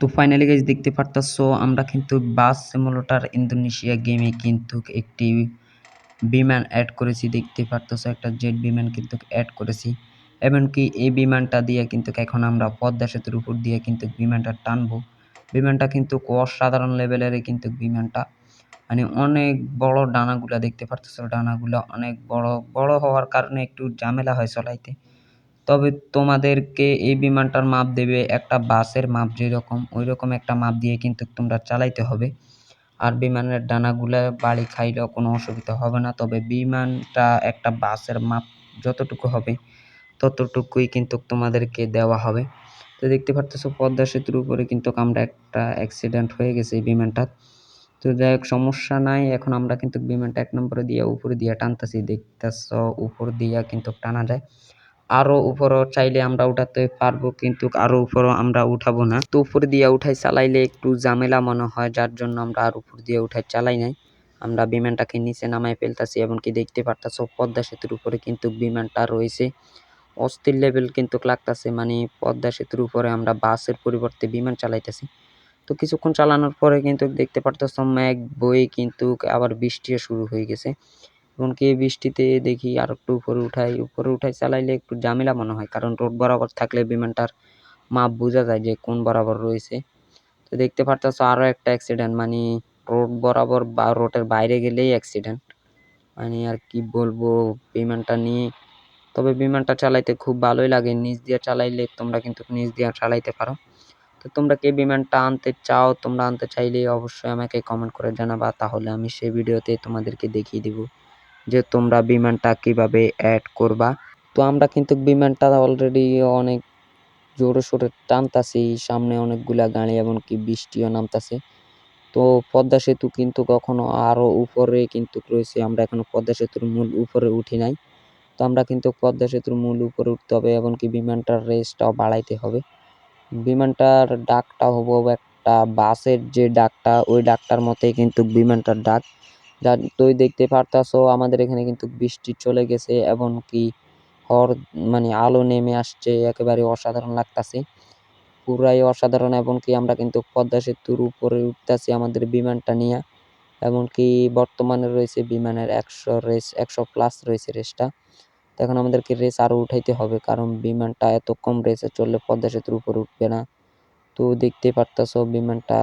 তো finally guys দেখতে পারতাছো, আমরা কিন্তু বাস সিমুলেটর ইন্দোনেশিয়া গেমে কিন্তু একটি বিমান অ্যাড করেছি। দেখতে পারতেছো, একটা জেট বিমান কিন্তু অ্যাড করেছি। এমনকি এই বিমানটা দিয়ে কিন্তু এখন আমরা পদ্মা সেতুর উপর দিয়ে কিন্তু বিমানটা টানবো। বিমানটা কিন্তু অসাধারণ লেভেলের কিন্তু বিমানটা। মানে অনেক বড় ডানাগুলা, দেখতে পারতেছো, ডানাগুলা অনেক বড় বড় হওয়ার কারণে একটু ঝামেলা হয় চলাইতে। তবে তোমাদেরকে এই বিমানটার মাপ দেবে একটা বাসের মাপ যেরকম ওই রকম একটা মাপ দিয়ে কিন্তু তোমরা চালাইতে হবে। আর বিমানের ডানাগুলো বাড়ি খাইলেও কোনো অসুবিধা হবে না, তবে বিমানটা একটা বাসের মাপ যতটুকু হবে ততটুকুই কিন্তু তোমাদেরকে দেওয়া হবে। তো দেখতে পারতেছো, পদ্মা সেতুর উপরে কিন্তু আমরা একটা অ্যাক্সিডেন্ট হয়ে গেছে এই বিমানটার তো যাই হোক, সমস্যা নাই, এখন আমরা কিন্তু বিমানটা এক নম্বরে দিয়ে, উপরে দিয়ে টানতেছি, দেখতেছ উপর দিয়ে কিন্তু টানা যায়। আরও উপরও চাইলে আমরা উঠাতে পারব, কিন্তু আরও উপরও আমরা উঠাবো না। তো উপর দিয়ে উঠাই চালাইলে একটু ঝামেলা মনে হয়, যার জন্য আমরা আর উপর দিয়ে উঠাই চালাই নাই। আমরা বিমানটাকে নিচে নামাই ফেলতেছি, এবং কি দেখতে পারতাছো, পদ্মা সেতুর উপরে কিন্তু বিমানটা রয়েছে। অস্থির লেভেল কিন্তু লাগতেছে মানে পদ্মা সেতুর উপরে আমরা বাসের পরিবর্তে বিমান চালাইতেছি। তো কিছুক্ষণ চালানোর পরে কিন্তু দেখতে পারতেছ ম্যাগ বয়ে কিন্তু আবার বৃষ্টিও শুরু হয়ে গেছে। এমনকি এই বৃষ্টিতে দেখি আর একটু উপরে উঠাই উপরে উঠাই চালাইলে একটু ঝামেলা মনে হয়, কারণ রোড বরাবর থাকলে বিমানটার মাপ বোঝা যায় যে কোন বরাবর রয়েছে। তো দেখতে পারতেছ আরও একটা অ্যাক্সিডেন্ট মানে রোড বরাবর বা, রোডের বাইরে গেলেই অ্যাক্সিডেন্ট মানে আর কি বলব, বিমানটা নিয়ে। তবে বিমানটা চালাইতে খুব ভালোই লাগে, নিচ দিয়ে চালাইলে তোমরা কিন্তু নিচ দিয়ে চালাইতে পারো। তো তোমরা কে বিমানটা আনতে চাও, তোমরা আনতে চাইলে অবশ্যই আমাকে কমেন্ট করে জানাবা, তাহলে আমি সেই ভিডিওতে তোমাদেরকে দেখিয়ে দিব। যে তোমরা বিমানটা কীভাবে অ্যাড করবা। তো আমরা কিন্তু বিমানটা অলরেডি অনেক জোরে সোরে টানতাছি, সামনে অনেকগুলা গাড়ি এমনকি বৃষ্টিও নামতাছে। তো পদ্মা সেতু কিন্তু কখনো আরও উপরে কিন্তু রয়েছে, আমরা এখনও পদ্মা সেতুর মূল উপরে উঠি নাই। তো আমরা কিন্তু পদ্মা সেতুর মূল উপরে উঠতে হবে, এমনকি বিমানটার রেসটাও বাড়াইতে হবে। বিমানটার ডাকটা হব একটা বাসের যে ডাকটা, ওই ডাকটার মতোই কিন্তু বিমানটার ডাক। যা তুই দেখতে পারতাছো আমাদের এখানে কিন্তু বৃষ্টি চলে গেছে এমনকি হর মানে আলো নেমে আসছে, একেবারে অসাধারণ লাগতাছে। পুরাই অসাধারণ এমনকি আমরা কিন্তু পদ্মা সেতুর উপরে উঠতেছি আমাদের বিমানটা নিয়ে। এমনকি বর্তমানে রয়েছে বিমানের একশো রেস, একশো প্লাস রয়েছে রেসটা। এখন আমাদেরকে রেস আরও উঠাইতে হবে, কারণ বিমানটা এত কম রেসে চললে পদ্মা সেতুর উপরে উঠবে না। তো দেখতে পারতেছো বিমানটা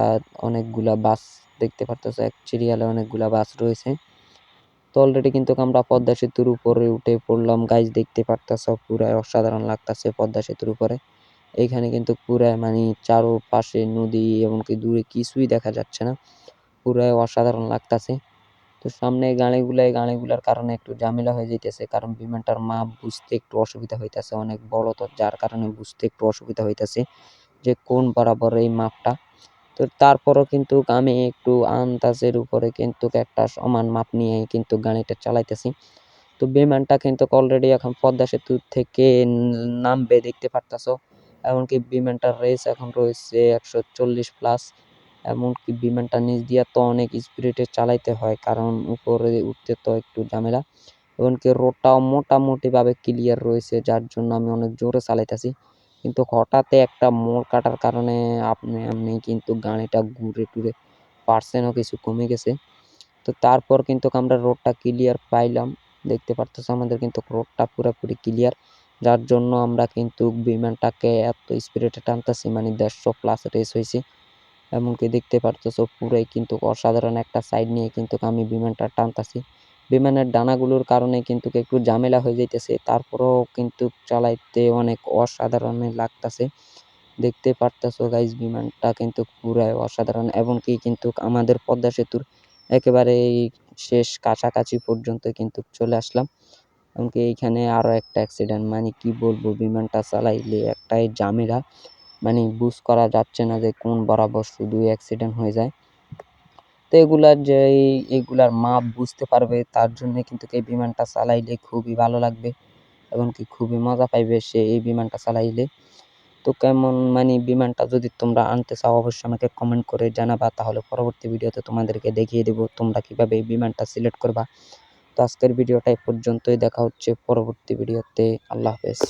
অনেকগুলা বাস দেখতে পারতেছো, এক সিরিয়ালে অনেকগুলা বাস রয়েছে। তো অলরেডি কিন্তু আমরা পদ্মা সেতুর উপরে উঠে পড়লাম। গাইজ দেখতে পারতেছো, পুরাই অসাধারণ লাগতেছে পদ্মা সেতুর উপরে। এইখানে কিন্তু পুরাই মানে চারোপাশে নদী এমনকি দূরে কিছুই দেখা যাচ্ছে না। পুরাই অসাধারণ লাগতেছে। তো সামনে গাড়িগুলাই, গাড়িগুলার কারণে একটু ঝামেলা হয়ে যাইতেছে, কারণ বিমানটার মাপ বুঝতে একটু অসুবিধা হইতেছে অনেক। বড় তো যার কারণে বুঝতে একটু অসুবিধা হইতেছে যে কোন বরাবর এই মাপটা তো তারপরও কিন্তু আমি একটু আন্দাজের উপরে কিন্তু একটা সমান মাপ নিয়ে কিন্তু গাড়িটা চালাইতেছি। তো বিমানটা কিন্তু অলরেডি এখন পদ্মা সেতু থেকে নামবে, দেখতে পারতাছো। এমনকি বিমানটার রেস এখন রয়েছে একশো চল্লিশ প্লাস এমনকি বিমানটা নিচ দিয়ে তো অনেক স্পিডে চালাইতে হয়, কারণ উপরে উঠতে তো একটু ঝামেলা। এমনকি রোডটাও মোটামুটিভাবে ক্লিয়ার রয়েছে, যার জন্য আমি অনেক জোরে চালাইতেছি। কিন্তু হঠাৎ একটা মোড় কাটার কারণে আপনি আপনি কিন্তু গাড়িটা ঘুরে টুরে পার্সেন্টও কিছু কমে গেছে। তো তারপর কিন্তু আমরা রোডটা ক্লিয়ার পাইলাম। দেখতে পারতেছো আমাদের কিন্তু রোডটা পুরোপুরি ক্লিয়ার যার জন্য আমরা কিন্তু বিমানটাকে এত স্পিডে টানতেছি মানে দেড়শো প্লাস রেস হয়েছে। এমনকি দেখতে পারতেছো পুরাই কিন্তু অসাধারণ একটা সাইড নিয়ে কিন্তু আমি বিমানটা টানতাছি। বিমানের ডানাগুলোর কারণে কিন্তু একটু ঝামেলা হয়ে যাইতেছে। তারপরেও কিন্তু চালাইতে অনেক অসাধারণ লাগতেছে। দেখতে পারতেছো গাইজ বিমানটা কিন্তু পুরাই অসাধারণ। এমনকি কিন্তু আমাদের পদ্মা সেতুর একেবারে শেষ কাছাকাছি পর্যন্ত কিন্তু চলে আসলাম। এমনকি এইখানে আরও একটা অ্যাক্সিডেন্ট মানে কি বলব, বিমানটা চালাইলে একটাই ঝামেলা। মানে বুঝ করা যাচ্ছে না যে কোন বরাবর শুধু অ্যাক্সিডেন্ট হয়ে যায়। তো এগুলার যে এগুলার মাপ বুঝতে পারবে, তার জন্য কিন্তু এই বিমানটা চালাইলে খুবই ভালো লাগবে এমনকি খুবই মজা পাইবে সে এই বিমানটা চালাইলে। তো কেমন মানে বিমানটা যদি তোমরা আনতে চাও, অবশ্যই আমাকে কমেন্ট করে জানাবা, তাহলে পরবর্তী ভিডিওতে তোমাদেরকে দেখিয়ে দেবো তোমরা কীভাবে এই বিমানটা সিলেক্ট করবা। তো আজকের ভিডিওটা এই পর্যন্তই, দেখা হচ্ছে পরবর্তী ভিডিওতে, আল্লাহ হাফেজ।